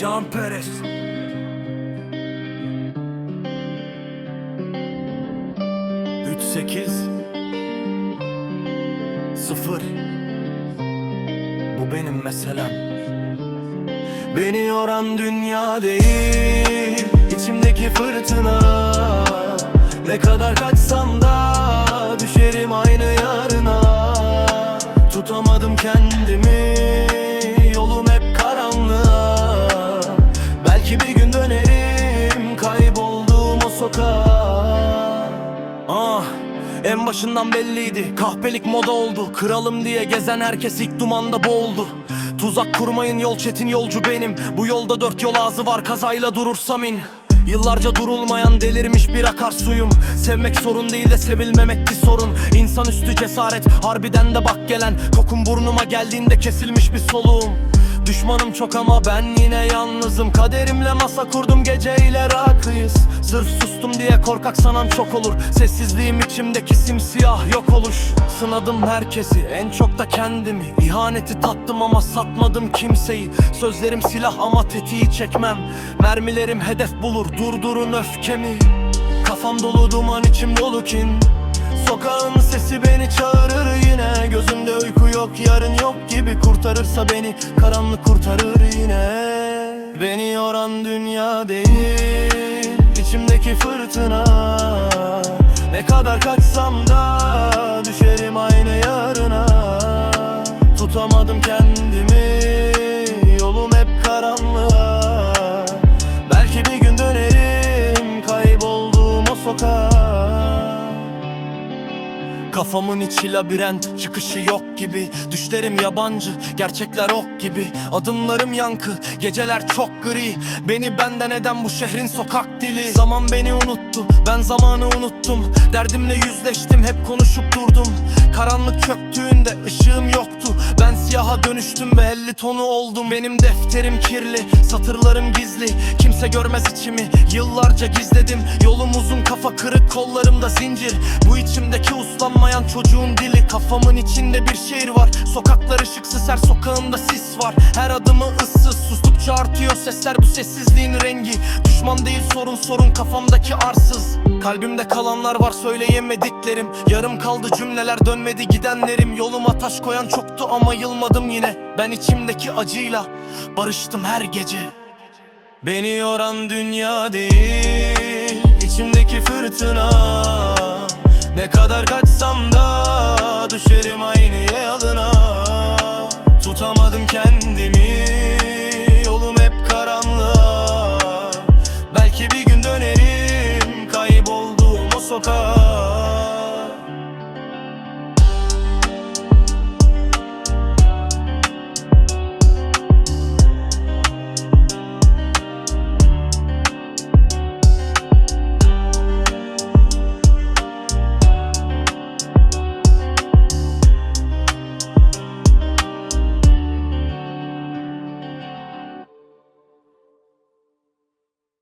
Can Perez. Üç sekiz. Sıfır. Bu benim meselem. Beni yoran dünya değil içimdeki fırtına. Ne kadar kaçsam da Düşerim en başından belliydi Kahpelik moda oldu. Kralım diye gezen herkes ilk dumanda boğuldu. Tuzak kurmayın yol çetin yolcu benim. Bu yolda dört yol ağzı var kazayla durursam in Yıllarca durulmayan delirmiş bir akarsuyum. Sevmek sorun değil de sevilmemekti sorun. İnsanüstü cesaret harbiden de bak gelen. Kokun burnuma geldiğinde kesilmiş bir soluğum. Düşmanım çok ama ben yine yalnızım. Kaderimle masa kurdum geceyle rahatlıyız Sırf sustum diye korkak sanan çok olur. Sessizliğim içimdeki simsiyah yok oluş. Sınadım herkesi en çok da kendimi. İhaneti tattım ama satmadım kimseyi. Sözlerim silah ama tetiği çekmem. Mermilerim hedef bulur durdurun öfkemi. Kafam dolu duman içim dolu kin. Sokağın sesi beni çağırır yine. Gözümde uyku yok yarın yok gibi Kurtarırsa beni. Karanlık kurtarır yine. Beni yoran dünya değil fırtına. Ne kadar kaçsam da Kafamın içi labirent çıkışı yok gibi. Düşlerim yabancı gerçekler ok gibi. Adımlarım yankı geceler çok gri. Beni benden eden bu şehrin sokak dili. Zaman beni unuttu ben zamanı unuttum. Derdimle yüzleştim hep konuşup durdum. Karanlık çöktüğünde ışığım yoktu. Ben siyaha dönüştüm ve elli tonu oldum. Benim defterim kirli satırlarım gizli. Kimse görmez içimi yıllarca gizledim. Yolum uzun kafa kırık kollarımda zincir. Bu içimdeki uslanmayan çocuğun dili. Kafamın içinde bir şehir var. Sokaklar ışıksız her sokağımda sis var. Her adımı ıssız sustukça artıyor sesler. Bu sessizliğin rengi. Düşman değil sorun sorun kafamdaki arsız. Kalbimde kalanlar var söyleyemediklerim. Yarım kaldı cümleler dönmedi gidenlerim. Yoluma taş koyan çoktu ama yılmadım yine. Ben içimdeki acıyla barıştım her gece Beni yoran dünya değil içimdeki fırtına. Ne kadar kaçsam da Düşerim aynı yalına. Tutamadım kendimi Yolum hep karanlığa. Belki bir gün dönerim Kaybolduğum o sokağa